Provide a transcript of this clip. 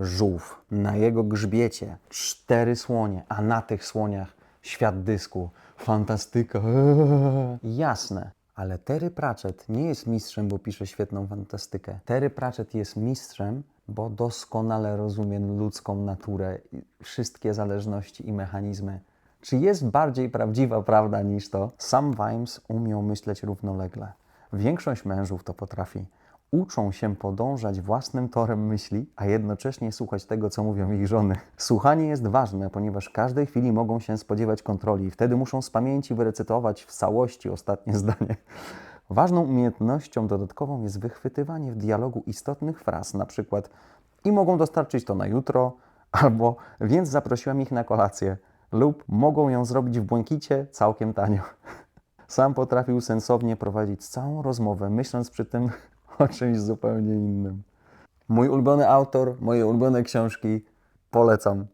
żółw, na jego grzbiecie cztery słonie, a na tych słoniach świat dysku, fantastyka. Jasne, ale Terry Pratchett nie jest mistrzem, bo pisze świetną fantastykę. Terry Pratchett jest mistrzem, bo doskonale rozumie ludzką naturę, wszystkie zależności i mechanizmy. Czy jest bardziej prawdziwa prawda niż to? Sam Vimes umiał myśleć równolegle. Większość mężów to potrafi. Uczą się podążać własnym torem myśli, a jednocześnie słuchać tego, co mówią ich żony. Słuchanie jest ważne, ponieważ w każdej chwili mogą się spodziewać kontroli i wtedy muszą z pamięci wyrecytować w całości ostatnie zdanie. Ważną umiejętnością dodatkową jest wychwytywanie w dialogu istotnych fraz, na przykład i mogą dostarczyć to na jutro, albo więc zaprosiłem ich na kolację, lub mogą ją zrobić w błękicie całkiem tanio. Sam potrafił sensownie prowadzić całą rozmowę, myśląc przy tym o czymś zupełnie innym. Mój ulubiony autor, moje ulubione książki, polecam.